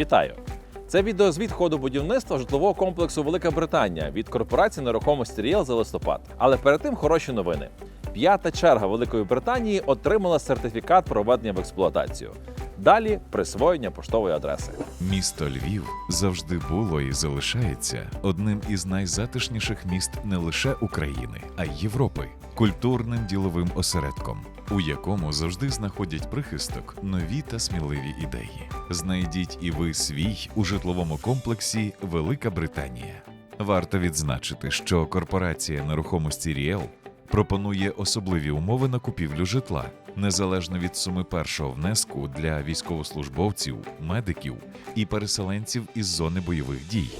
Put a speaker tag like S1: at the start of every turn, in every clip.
S1: Вітаю! Це відеозвіт ходу будівництва житлового комплексу Велика Британія від корпорації нерухомості Ріел за листопад. Але перед тим хороші новини. П'ята черга Великої Британії отримала сертифікат про введення в експлуатацію. Далі присвоєння поштової адреси.
S2: Місто Львів завжди було і залишається одним із найзатишніших міст не лише України, а й Європи, культурним діловим осередком, у якому завжди знаходять прихисток нові та сміливі ідеї. Знайдіть і ви свій у житловому комплексі Велика Британія. Варто відзначити, що корпорація нерухомості Ріел пропонує особливі умови на купівлю житла, незалежно від суми першого внеску для військовослужбовців, медиків і переселенців із зони бойових дій.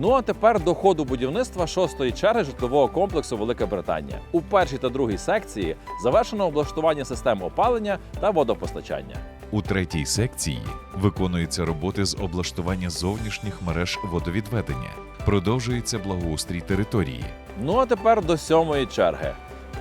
S1: Ну а тепер до ходу будівництва шостої черги житлового комплексу Велика Британія. У першій та другій секції завершено облаштування систем опалення та водопостачання.
S2: У третій секції виконуються роботи з облаштування зовнішніх мереж водовідведення, продовжується благоустрій території.
S1: Ну а тепер до сьомої черги.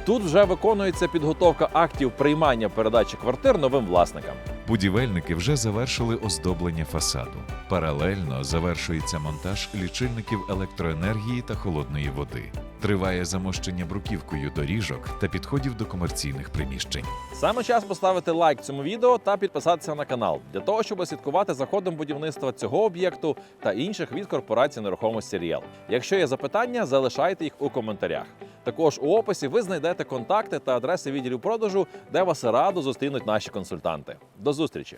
S1: Тут вже виконується підготовка актів приймання передачі квартир новим власникам.
S2: Будівельники вже завершили оздоблення фасаду. Паралельно завершується монтаж лічильників електроенергії та холодної води. Триває замощення бруківкою доріжок та підходів до комерційних приміщень.
S1: Саме час поставити лайк цьому відео та підписатися на канал для того, щоб слідкувати за ходом будівництва цього об'єкту та інших від корпорації нерухомості Ріел. Якщо є запитання, залишайте їх у коментарях. Також у описі ви знайдете контакти та адреси відділів продажу, де вас радо зустрінуть наші консультанти. До зустрічі!